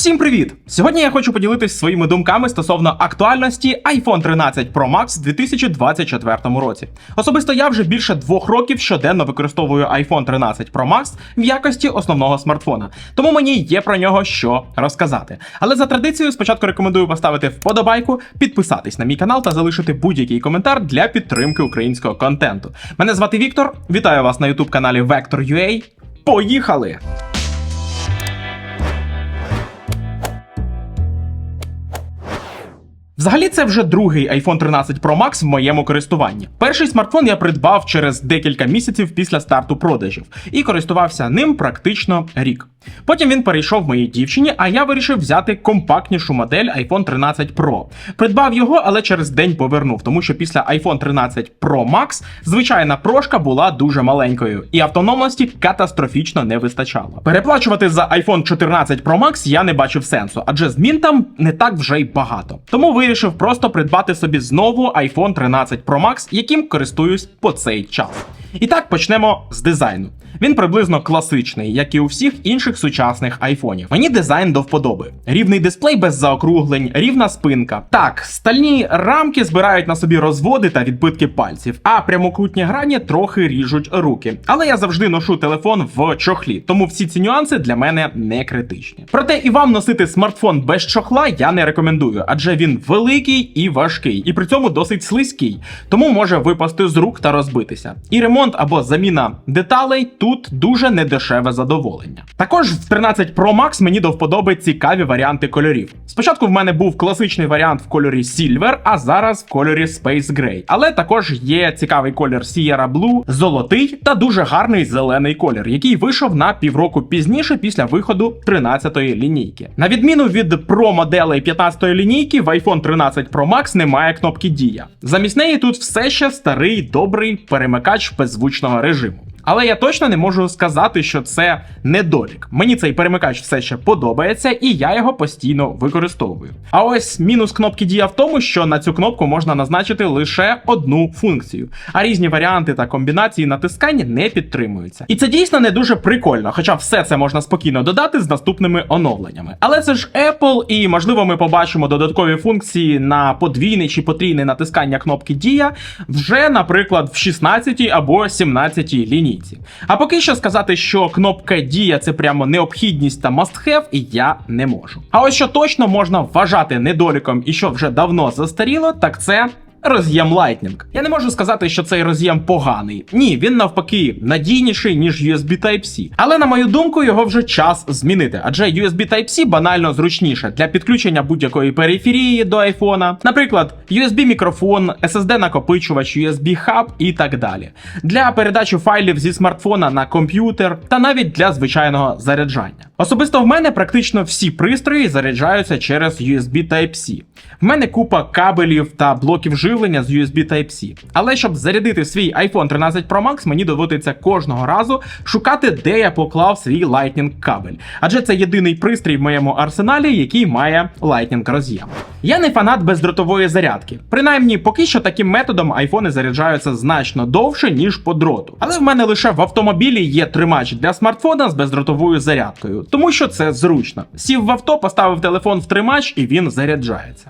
Всім привіт! Сьогодні я хочу поділитись своїми думками стосовно актуальності iPhone 13 Pro Max в 2024 році. Особисто я вже більше двох років щоденно використовую iPhone 13 Pro Max в якості основного смартфона, тому мені є про нього що розказати. Але за традицією спочатку рекомендую поставити вподобайку, підписатись на мій канал та залишити будь-який коментар для підтримки українського контенту. Мене звати Віктор. Вітаю вас на YouTube каналі Vector.ua. Поїхали! Взагалі, це вже другий iPhone 13 Pro Max в моєму користуванні. Перший смартфон я придбав через декілька місяців після старту продажів і користувався ним практично рік. Потім він перейшов моїй дівчині, а я вирішив взяти компактнішу модель iPhone 13 Pro. Придбав його, але через день повернув, тому що після iPhone 13 Pro Max звичайна прошка була дуже маленькою, і автономності катастрофічно не вистачало. Переплачувати за iPhone 14 Pro Max я не бачив сенсу, адже змін там не так вже й багато. Тому вирішив просто придбати собі знову iPhone 13 Pro Max, яким користуюсь по цей час. І так почнемо з дизайну. Він приблизно класичний, як і у всіх інших сучасних айфонів. Мені дизайн до вподоби. Рівний дисплей без заокруглень, рівна спинка. Так, стальні рамки збирають на собі розводи та відбитки пальців, а прямокутні грані трохи ріжуть руки. Але я завжди ношу телефон в чохлі, тому всі ці нюанси для мене не критичні. Проте і вам носити смартфон без чохла я не рекомендую, адже він великий і важкий, і при цьому досить слизький, тому може випасти з рук та розбитися. І ремонт або заміна деталей тут дуже недешеве задоволення. Також в 13 Pro Max мені до вподоби цікаві варіанти кольорів. Спочатку в мене був класичний варіант в кольорі Silver, а зараз в кольорі Space Gray. Але також є цікавий колір Sierra Blue, золотий та дуже гарний зелений колір, який вийшов на півроку пізніше після виходу 13-ї лінійки. На відміну від Pro моделей 15-ї лінійки, в iPhone 13 Pro Max немає кнопки Дія. Замість неї тут все ще старий добрий перемикач беззвучного режиму. Але я точно не можу сказати, що це недолік. Мені цей перемикач все ще подобається, і я його постійно використовую. А ось мінус кнопки дія в тому, що на цю кнопку можна назначити лише одну функцію, а різні варіанти та комбінації натискань не підтримуються. І це дійсно не дуже прикольно, хоча все це можна спокійно додати з наступними оновленнями. Але це ж Apple, і можливо ми побачимо додаткові функції на подвійне чи потрійне натискання кнопки Дія вже, наприклад, в 16 або 17 лінійці. А поки що сказати, що кнопка Дія це прямо необхідність та must-have, і я не можу. А ось що точно можна вважати недоліком і що вже давно застаріло, так це. Роз'єм Lightning. Я не можу сказати, що цей роз'єм поганий. Ні, він навпаки надійніший, ніж USB Type-C. Але на мою думку, його вже час змінити, адже USB Type-C банально зручніше для підключення будь-якої периферії до айфона, наприклад, USB мікрофон, SSD накопичувач, USB хаб і так далі. Для передачі файлів зі смартфона на комп'ютер та навіть для звичайного заряджання. Особисто в мене практично всі пристрої заряджаються через USB Type-C. В мене купа кабелів та блоків живлення з USB Type-C. Але щоб зарядити свій iPhone 13 Pro Max, мені доводиться кожного разу шукати, де я поклав свій Lightning кабель. Адже це єдиний пристрій в моєму арсеналі, який має Lightning роз'єм. Я не фанат бездротової зарядки. Принаймні, поки що таким методом айфони заряджаються значно довше, ніж по дроту. Але в мене лише в автомобілі є тримач для смартфона з бездротовою зарядкою, тому що це зручно. Сів в авто, поставив телефон в тримач і він заряджається.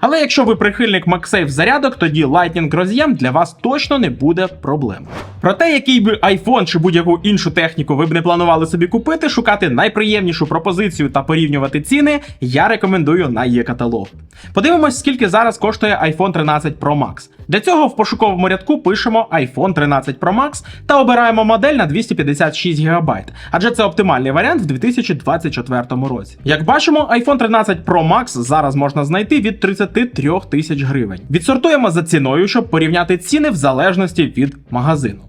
Але якщо ви прихильник MagSafe зарядок, тоді Lightning роз'єм для вас точно не буде проблемою. Проте, який би iPhone чи будь-яку іншу техніку ви б не планували собі купити, шукати найприємнішу пропозицію та порівнювати ціни, я рекомендую на є каталог. Подивимось, скільки зараз коштує iPhone 13 Pro Max. Для цього в пошуковому рядку пишемо iPhone 13 Pro Max та обираємо модель на 256 ГБ, адже це оптимальний варіант в 2024 році. Як бачимо, iPhone 13 Pro Max зараз можна знайти від 33 тисяч гривень. Відсортуємо за ціною, щоб порівняти ціни в залежності від магазину.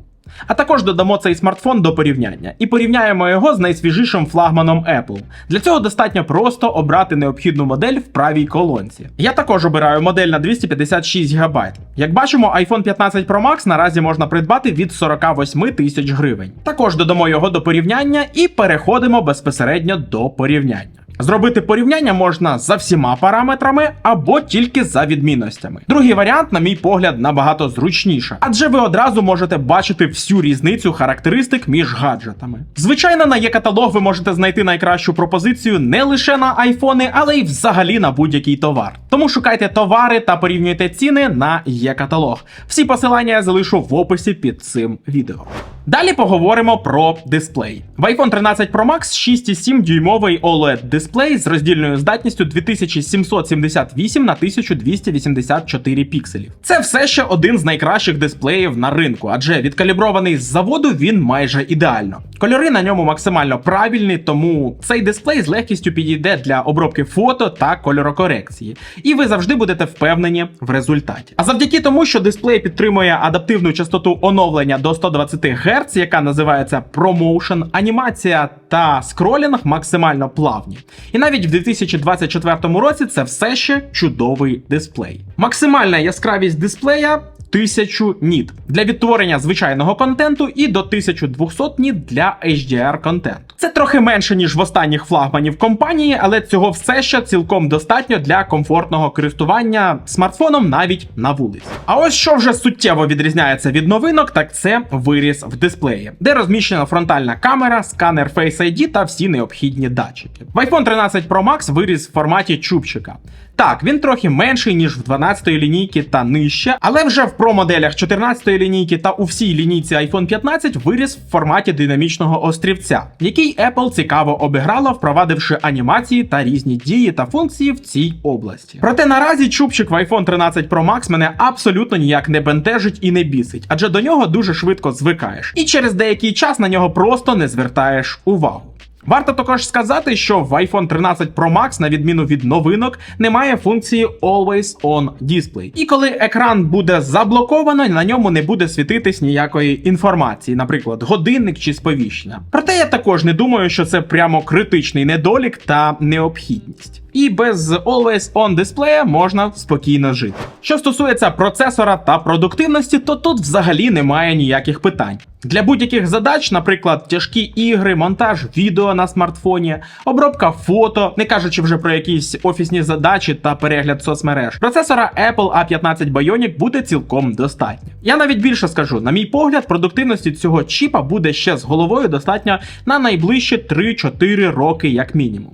А також додамо цей смартфон до порівняння і порівняємо його з найсвіжішим флагманом Apple. Для цього достатньо просто обрати необхідну модель в правій колонці. Я також обираю модель на 256 ГБ. Як бачимо, iPhone 15 Pro Max наразі можна придбати від 48 тисяч гривень. Також додамо його до порівняння і переходимо безпосередньо до порівняння. Зробити порівняння можна за всіма параметрами або тільки за відмінностями. Другий варіант, на мій погляд, набагато зручніше, адже ви одразу можете бачити всю різницю характеристик між гаджетами. Звичайно, на є-каталог ви можете знайти найкращу пропозицію не лише на айфони, але й взагалі на будь-який товар. Тому шукайте товари та порівнюйте ціни на є-каталог. Всі посилання я залишу в описі під цим відео. Далі поговоримо про дисплей. В iPhone 13 Pro Max 6,7 дюймовий OLED дисплей з роздільною здатністю 2778 на 1284 пікселів. Це все ще один з найкращих дисплеїв на ринку, адже відкалібрований з заводу він майже ідеально. Кольори на ньому максимально правильні, тому цей дисплей з легкістю підійде для обробки фото та кольорокорекції, і ви завжди будете впевнені в результаті. А завдяки тому, що дисплей підтримує адаптивну частоту оновлення до 120 Гц, яка називається ProMotion, анімація та скролінг максимально плавні. І навіть в 2024 році це все ще чудовий дисплей. Максимальна яскравість дисплея 1000 ніт для відтворення звичайного контенту і до 1200 ніт для HDR контенту. Це трохи менше ніж в останніх флагманів компанії, але цього все ще цілком достатньо для комфортного користування смартфоном навіть на вулиці. А ось що вже суттєво відрізняється від новинок, так це виріз в дисплеї, де розміщена фронтальна камера, сканер Face ID та всі необхідні датчики. В iPhone 13 Pro Max виріз в форматі чубчика. Так, він трохи менший, ніж в 12-ї лінійки та нижче, але вже в Pro моделях 14-ї лінійки та у всій лінійці iPhone 15 виріс в форматі динамічного острівця, який Apple цікаво обіграла, впровадивши анімації та різні дії та функції в цій області. Проте наразі чубчик в iPhone 13 Pro Max мене абсолютно ніяк не бентежить і не бісить, адже до нього дуже швидко звикаєш, і через деякий час на нього просто не звертаєш увагу. Варто також сказати, що в iPhone 13 Pro Max, на відміну від новинок, немає функції Always On Display. І коли екран буде заблоковано, на ньому не буде світитись ніякої інформації, наприклад, годинник чи сповіщення. Проте я також не думаю, що це прямо критичний недолік та необхідність. І без Always On дисплея можна спокійно жити. Що стосується процесора та продуктивності, то тут взагалі немає ніяких питань. Для будь-яких задач, наприклад, тяжкі ігри, монтаж відео на смартфоні, обробка фото, не кажучи вже про якісь офісні задачі та перегляд соцмереж, процесора Apple A15 Bionic буде цілком достатньо. Я навіть більше скажу, на мій погляд, продуктивності цього чіпа буде ще з головою достатньо на найближчі 3-4 роки, як мінімум.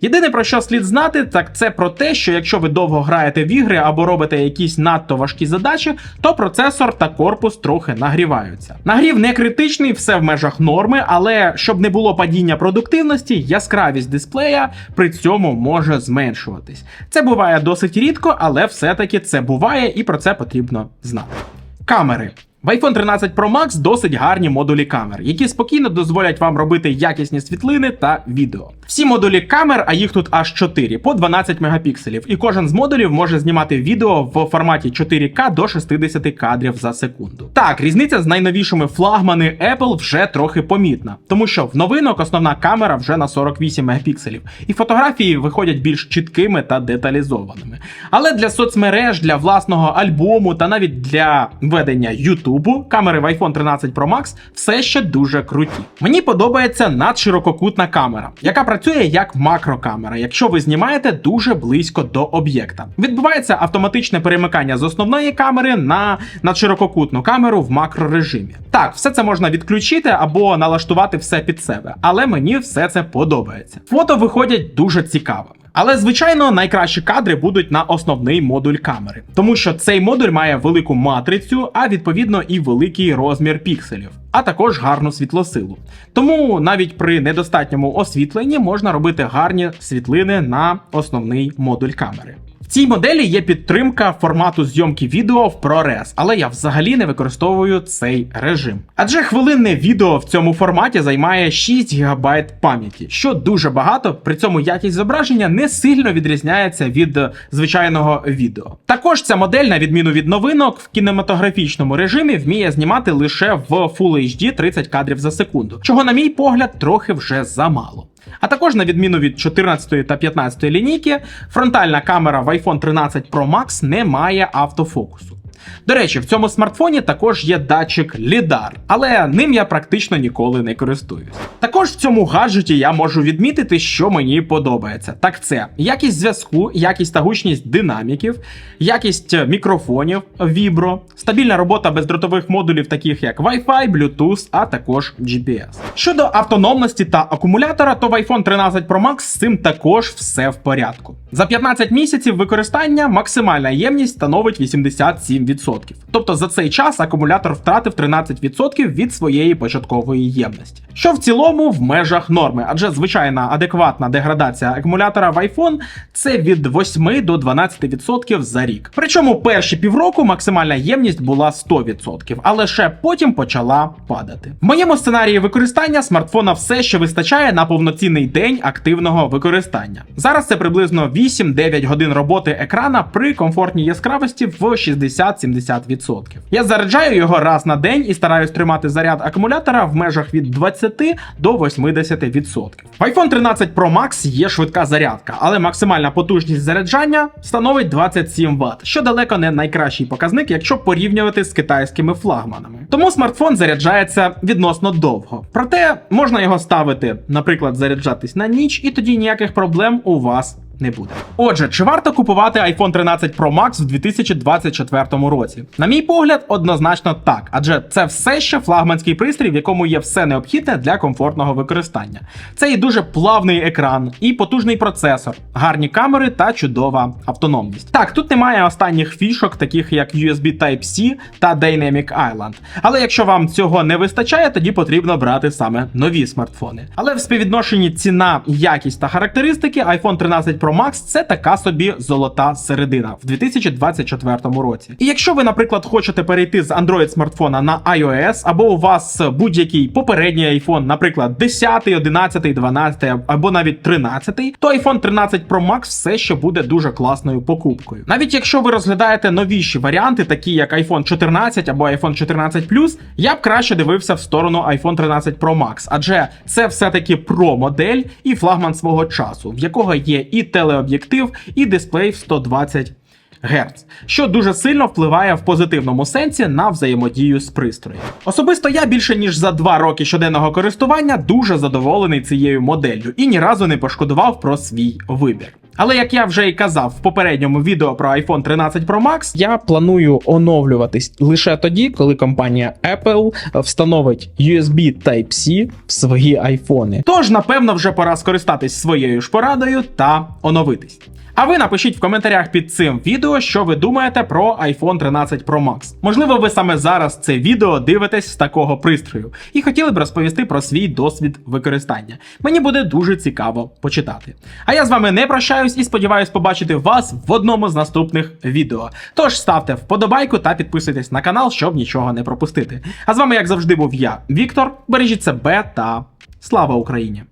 Єдине про що слід знати, так це про те, що якщо ви довго граєте в ігри або робите якісь надто важкі задачі, то процесор та корпус трохи нагріваються. Нагрів не критичний, все в межах норми, але щоб не було падіння продуктивності, яскравість дисплея при цьому може зменшуватись. Це буває досить рідко, але все-таки це буває і про це потрібно знати. Камери. В iPhone 13 Pro Max досить гарні модулі камер, які спокійно дозволять вам робити якісні світлини та відео. Всі модулі камер, а їх тут аж 4 по 12 мегапікселів, і кожен з модулів може знімати відео в форматі 4К до 60 кадрів за секунду. Так, різниця з найновішими флагмани Apple вже трохи помітна, тому що в новинок основна камера вже на 48 мегапікселів, і фотографії виходять більш чіткими та деталізованими. Але для соцмереж, для власного альбому та навіть для ведення Ютубу камери в iPhone 13 Pro Max все ще дуже круті. Мені подобається надширококутна камера, яка працює як макрокамера, якщо ви знімаєте дуже близько до об'єкта. Відбувається автоматичне перемикання з основної камери на надширококутну камеру в макрорежимі. Так, все це можна відключити або налаштувати все під себе, але мені все це подобається. Фото виходять дуже цікавими. Але звичайно, найкращі кадри будуть на основний модуль камери, тому що цей модуль має велику матрицю, а відповідно і великий розмір пікселів, а також гарну світлосилу. Тому навіть при недостатньому освітленні можна робити гарні світлини на основний модуль камери. В цій моделі є підтримка формату зйомки відео в ProRes, але я взагалі не використовую цей режим. Адже хвилинне відео в цьому форматі займає 6 ГБ пам'яті, що дуже багато, при цьому якість зображення не сильно відрізняється від е, звичайного відео. Також ця модель, на відміну від новинок, в кінематографічному режимі вміє знімати лише в Full HD 30 кадрів за секунду, чого, на мій погляд, трохи вже замало. А також, на відміну від 14 та 15 лінійки, фронтальна камера iPhone 13 Pro Max не має автофокусу. До речі, в цьому смартфоні також є датчик LiDAR, але ним я практично ніколи не користуюсь. Також в цьому гаджеті я можу відмітити, що мені подобається. Так це якість зв'язку, якість та гучність динаміків, якість е, мікрофонів, вібро, стабільна робота бездротових модулів, таких як Wi-Fi, Bluetooth, а також GPS. Щодо автономності та акумулятора, то в iPhone 13 Pro Max з цим також все в порядку. За 15 місяців використання максимальна ємність становить 87%. Тобто за цей час акумулятор втратив 13% від своєї початкової ємності. Що в цілому в межах норми, адже звичайна адекватна деградація акумулятора в iPhone це від 8 до 12% за рік. Причому перші півроку максимальна ємність була 100%, а лише потім почала падати. В моєму сценарії використання смартфона все ще вистачає на повноцінний день активного використання. Зараз це приблизно 8-9 годин роботи екрана при комфортній яскравості в 60-70%. Я заряджаю його раз на день і стараюсь тримати заряд акумулятора в межах від 20 до 80%. В iPhone 13 Pro Max є швидка зарядка, але максимальна потужність заряджання становить 27 Вт, що далеко не найкращий показник, якщо порівнювати з китайськими флагманами. Тому смартфон заряджається відносно довго. Проте можна його ставити, наприклад, заряджатись на ніч, і тоді ніяких проблем у вас не буде. Отже, чи варто купувати iPhone 13 Pro Max в 2024 році? На мій погляд, однозначно так, адже це все ще флагманський пристрій, в якому є все необхідне для комфортного використання. Це і дуже плавний екран, і потужний процесор, гарні камери та чудова автономність. Так, тут немає останніх фішок, таких як USB Type-C та Dynamic Island. Але якщо вам цього не вистачає, тоді потрібно брати саме нові смартфони. Але в співвідношенні ціна, якість та характеристики iPhone 13 Pro Max це така собі золота середина в 2024 році. І якщо ви, наприклад, хочете перейти з Android смартфона на iOS, або у вас будь-який попередній iPhone, наприклад, 10, 11, 12 або навіть 13, то iPhone 13 Pro Max все ще буде дуже класною покупкою. Навіть якщо ви розглядаєте новіші варіанти, такі як iPhone 14 або iPhone 14 Plus, я б краще дивився в сторону iPhone 13 Pro Max, адже це все-таки Pro модель і флагман свого часу, в якого є і телеоб'єктив, і дисплей в 120 Гц, що дуже сильно впливає в позитивному сенсі на взаємодію з пристроєм. Особисто я більше ніж за два роки щоденного користування дуже задоволений цією моделлю і ні разу не пошкодував про свій вибір. Але як я вже і казав в попередньому відео про iPhone 13 Pro Max, Я планую оновлюватись лише тоді, коли компанія Apple встановить USB Type-C в свої айфони. Тож, напевно, вже пора скористатись своєю ж порадою та оновитись. А ви напишіть в коментарях під цим відео, що ви думаєте про iPhone 13 Pro Max. Можливо, ви саме зараз це відео дивитесь з такого пристрою і хотіли б розповісти про свій досвід використання. Мені буде дуже цікаво почитати. А я з вами не прощаюсь і сподіваюсь побачити вас в одному з наступних відео. Тож ставте вподобайку та підписуйтесь на канал, щоб нічого не пропустити. А з вами, як завжди, був я, Віктор. Бережіть себе та слава Україні!